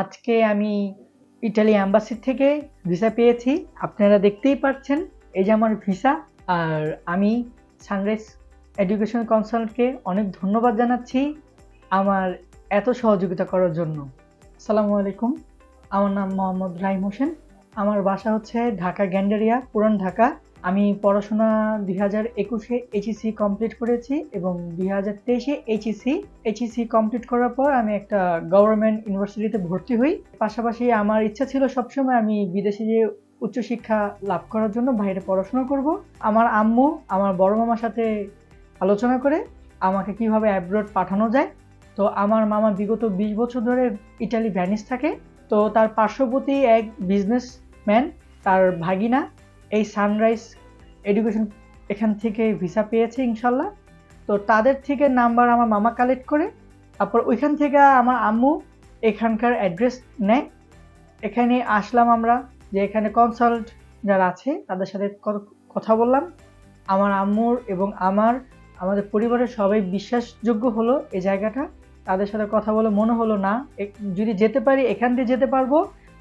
আজকে আমি Italy embassy থেকে ভিসা পেয়েছি। আপনারা দেখতেই পাচ্ছেন এই যে আমার ভিসা। আর আমি সানরাইজ এডুকেশন কনসাল্টকে অনেক ধন্যবাদ জানাচ্ছি আমার এত সহযোগিতা করার জন্য। আসসালামু আলাইকুম। আমার নাম মোহাম্মদ রাহিম হোসেন। আমার বাসা হচ্ছে ঢাকা গ্যান্ডারিয়া, পুরান ঢাকা। আমি পড়াশোনা দুই হাজার একুশে এইচএসি কমপ্লিট করেছি এবং দুই হাজার তেইশে এইচএসি এইচএসি কমপ্লিট করার পর আমি একটা গভর্নমেন্ট ইউনিভার্সিটিতে ভর্তি হই। পাশাপাশি আমার ইচ্ছা ছিল সবসময় আমি বিদেশে যে উচ্চশিক্ষা লাভ করার জন্য বাইরে পড়াশোনা করব। আমার আম্মু আমার বড় মামার সাথে আলোচনা করে আমাকে কীভাবে অ্যাব্রোড পাঠানো যায়। তো আমার মামা বিগত বিশ বছর ধরে ইটালি ভ্যানিস থাকে। তো তার পার্শ্ববর্তী এক বিজনেসম্যান তার ভাগিনা এই সানরাইজ এডুকেশন এখান থেকে ভিসা পেয়েছে ইনশাল্লাহ। তো তাদের থেকে নাম্বার আমার মামা কালেক্ট করে, তারপর ওইখান থেকে আমার আম্মু এখানকার অ্যাড্রেস নেয়। এখানে আসলাম আমরা যে এখানে কনসাল্ট যারা আছে, তাদের সাথে কথা বললাম। আমার আম্মুর এবং আমার, আমাদের পরিবারের সবাই বিশ্বাসযোগ্য হলো এই জায়গাটা। তাদের সাথে কথা বলে মনে হলো, না যদি যেতে পারি, এখান দিয়ে যেতে পারব।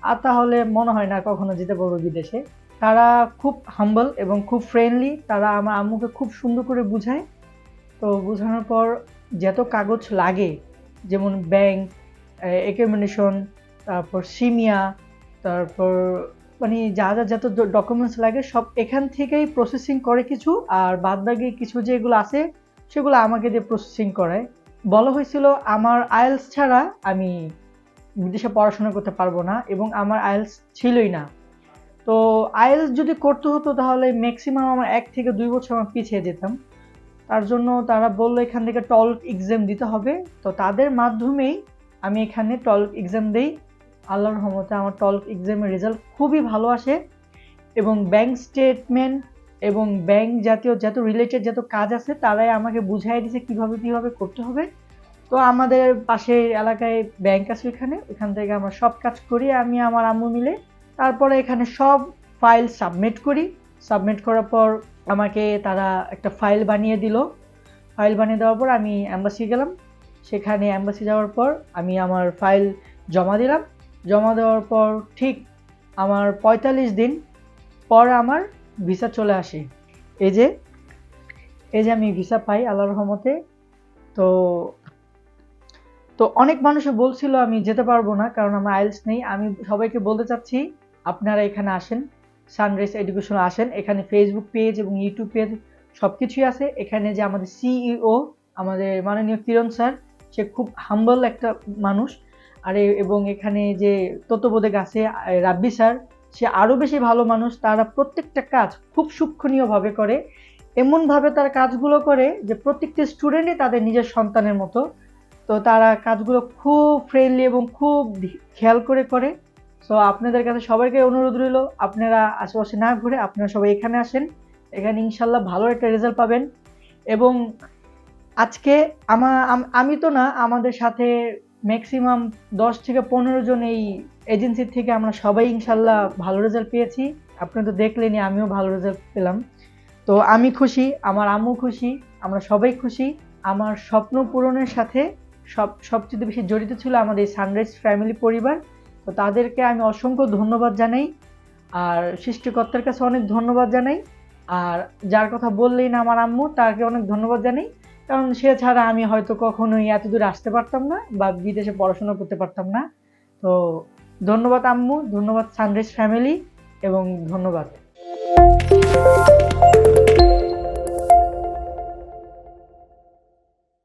আর তাহলে মনে হয় না কখনো যেতে পারব বিদেশে। তারা খুব হাম্বল এবং খুব ফ্রেন্ডলি তারা আমার আম্মুকে খুব সুন্দর করে বুঝায়। তো বোঝানোর পর যত কাগজ লাগে, যেমন ব্যাংক একামিনেশন তারপর সিমিয়া, তারপর মানে যা যা যত ডকুমেন্টস লাগে, সব এখান থেকেই প্রসেসিং করে কিছু, আর বাদ বাকি কিছু যেগুলো আছে, সেগুলো আমাকে দিয়ে প্রসেসিং করায়। বলা হয়েছিল, আমার আয়েলস ছাড়া আমি বিদেশে পড়াশোনা করতে পারব না এবং আমার আয়েলস ছিলই না। তো আইএলস যদি করতে হতো তাহলে ম্যাক্সিমাম আমার এক থেকে দুই বছর আমার পিছিয়ে যেতাম। তার জন্য তারা বলল এখান থেকে টলক এক্সাম দিতে হবে। তো তাদের মাধ্যমেই আমি এখানে টলক এক্সাম দিই। আল্লাহর রহমতে আমার টলক এক্সামের রেজাল্ট খুবই ভালো আসে এবং ব্যাংক স্টেটমেন্ট এবং ব্যাংক জাতীয় যত রিলেটেড যত কাজ আছে তারাই আমাকে বুঝাই দিয়েছে কীভাবে কীভাবে করতে হবে। তো আমাদের পাশের এলাকায় ব্যাংক আছে ওইখানে, ওইখান থেকে আমরা সব কাজ করি, আমি, আমার আম্মু মিলে। তারপরে এখানে সব ফাইল সাবমিট করি। সাবমিট করার পর আমাকে তারা একটা ফাইল বানিয়ে দিল। ফাইল বানিয়ে দেওয়ার পর আমি অ্যাম্বাসি গেলাম। সেখানে অ্যাম্বাসি যাওয়ার পর আমি আমার ফাইল জমা দিলাম। জমা দেওয়ার পর ঠিক আমার পঁয়তাল্লিশ দিন পর আমার ভিসা চলে আসে। এই যে এই যে আমি ভিসা পাই আল্লাহর রহমতে। তো তো অনেক মানুষে বলছিল, আমি যেতে পারব না, কারণ আমার আইলস নেই। আমি সবাইকে বলতে চাচ্ছি, আপনারা এখানে আসেন, সানরাইজ এডুকেশন আসেন। এখানে ফেসবুক পেজ এবং ইউটিউব পেজ সব কিছুই আছে। এখানে যে আমাদের সিইও আমাদের মাননীয় কিরণ স্যার, সে খুব হাম্বল একটা মানুষ। আর, এবং এখানে যে তত্ত্ববোধক আছে রাব্বি স্যার, সে আরও বেশি ভালো মানুষ। তারা প্রত্যেকটা কাজ খুব সূক্ষ্মণীয়ভাবে করে। এমনভাবে তার কাজগুলো করে যে প্রত্যেকটা স্টুডেন্টই তাদের নিজের সন্তানের মতো তো তারা কাজগুলো খুব ফ্রেন্ডলি এবং খুব খেয়াল করে করে। সো আপনাদের কাছে সবাইকে অনুরোধ রইল, আপনারা আশেপাশে না ঘুরে আপনারা সবাই এখানে আসেন। এখানে ইনশাল্লাহ ভালো একটা রেজাল্ট পাবেন। এবং আজকে আমা, আমি তো না, আমাদের সাথে ম্যাক্সিমাম দশ থেকে পনেরো জন এই এজেন্সির থেকে আমরা সবাই ইনশাল্লাহ ভালো রেজাল্ট পেয়েছি। আপনি তো দেখলেনই, আমিও ভালো রেজাল্ট পেলাম। তো আমি খুশি, আমার আম্মু খুশি, আমরা সবাই খুশি। আমার স্বপ্ন পূরণের সাথে সব, সবচেয়ে বেশি জড়িত ছিল আমাদের সানরাইজ ফ্যামিলি পরিবার। তো তাদেরকে আমি অসংখ্য ধন্যবাদ জানাই। আর সৃষ্টিকর্তার কাছে অনেক ধন্যবাদ জানাই। আর যার কথা বললেই না আমার আম্মু, তাকে অনেক ধন্যবাদ জানাই। কারণ সে ছাড়া আমি হয়তো কখনোই এত দূর আসতে পারতাম না বা বিদেশে পড়াশোনা করতে পারতাম না। তো ধন্যবাদ আম্মু, ধন্যবাদ সানরাইজ ফ্যামিলি এবং ধন্যবাদ।